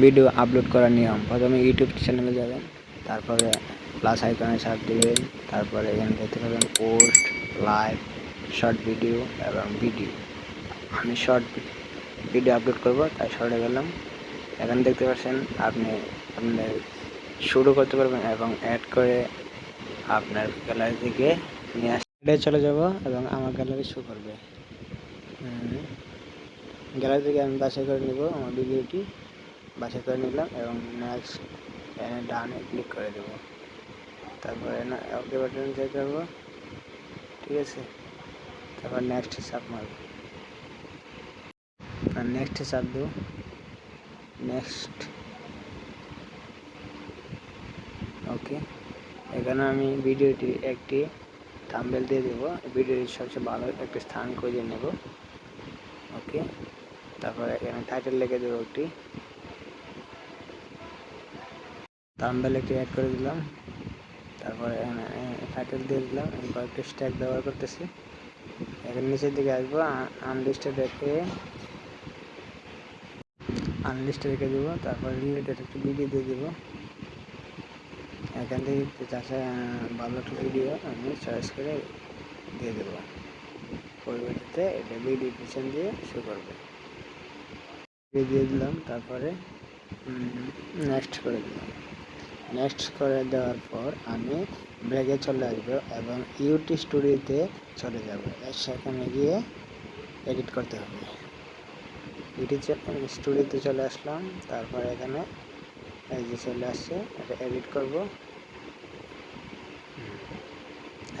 Video upload করার নিয়ম। প্রথমে ইউটিউব চ্যানেলে যাবেন, তারপরে প্লাস আইকনে চাপ দেবেন, তারপরে এখানে দেখতে পাবেন পোস্ট লাইভ শর্ট ভিডিও এবং ভিডিও আমি শর্ট ভিডিও আপলোড করব, তাই শর্টে গেলাম। এখানে দেখতে পাচ্ছেন, আপনি আপনার শুরু করতে পারবেন এবং অ্যাড করে আপনার গ্যালারি থেকে নিয়ে আসতে চলে যাব এবং আমার গ্যালারি শো করবে। গ্যালারি থেকে আমি বাছাই করে নিব আমার ভিডিওটি বাছাই করে নিলাম এবং নেক্সট ডানে ক্লিক করে দেব। তারপরে না ওকে বাটন চেক করব। ঠিক আছে? তারপর নেক্সট চাপ মারব। নেক্সট চাপ দেবো। নেক্সট ওকে এখানে আমি ভিডিওটি একটি থাম্বেল দিয়ে দেবো। ভিডিওটির সবচেয়ে ভালো একটি স্থান খুঁজে নেব। ওকে তারপরে এখানে টাইটেল লিখে দেবো একটি। থাম্বেল একটি অ্যাড করে দিলাম। তারপরে টাইটেল দিয়ে দিলাম। কয়েকটি স্ট্যাক ব্যবহার করতেছি। এখানে নিচের দিকে আসব। আনলিস্টেড রেখে আনলিস্টে রেখে দেবো। তারপর রিলেটেড একটু ভিডিও দিয়ে দেবো। এখান থেকে চাষে ভালো একটা ভিডিও আমি চয়েস করে দিয়ে দেবো। পরবর্তীতে এটা ভিডিও পিছন দিয়ে শো করবে। দিয়ে দিলাম। তারপরে নেক্সট করে দিলাম। নেক্সট করে দেওয়ার পর আমি ব্রেকে চলে আসব এবং ইউটি স্টুডিওতে চলে যাব। সেখানে গিয়ে এডিট করতে হবে। ইউটি স্টুডিওতে চলে আসলাম। তারপর এখানে এই যে চলে আসছে, এটা এডিট করব।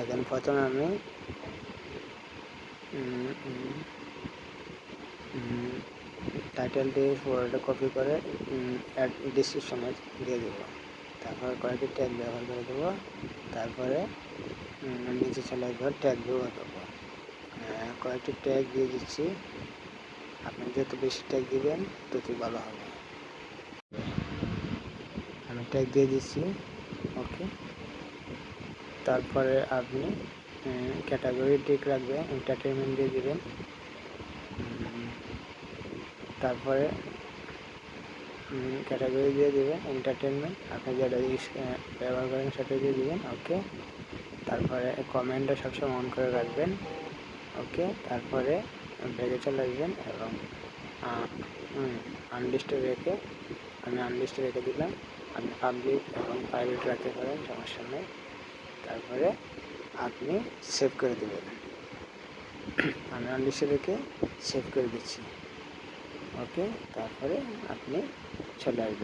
এখানে প্রথমে আমি টাইটেল দিয়ে কপি করে ডিসক্রিপশনে দিয়ে দেবো। তারপরে কয়েকটি ট্যাগ ব্যবহার করে দেবো। তারপরে নিচে চলে আসব ট্যাগ ব্যবহার করব। কয়েকটি ট্যাগ দিয়ে দিচ্ছি। আপনি যত বেশি ট্যাগ দিবেন, ততই ভালো হবে। আমি ট্যাগ দিয়ে দিচ্ছি। ওকে তারপরে আপনি ক্যাটাগরি ঠিক রাখবেন এন্টারটেনমেন্ট দিয়ে দিবেন। তারপরে ক্যাটাগরি দিয়ে দেবেন এন্টারটেনমেন্ট আপনি যেটা জিনিস ব্যবহার করেন সেটা দিয়ে দেবেন ওকে তারপরে কমেন্টটা সবসময় অন করে রাখবেন ওকে তারপরে ব্রেকে চলে আসবেন এবং আনলিস্টে রেখে, আমি আনলিস্টে রেখে দিলাম, আপনি পাবলিক এবং প্রাইভেট রাখতে পারেন, সমস্যা নেই। তারপরে আপনি সেভ করে দেবেন। আমি আনলিস্টে রেখে সেভ করে দিচ্ছি ওকে তারপরে আপনি চলে আসবেন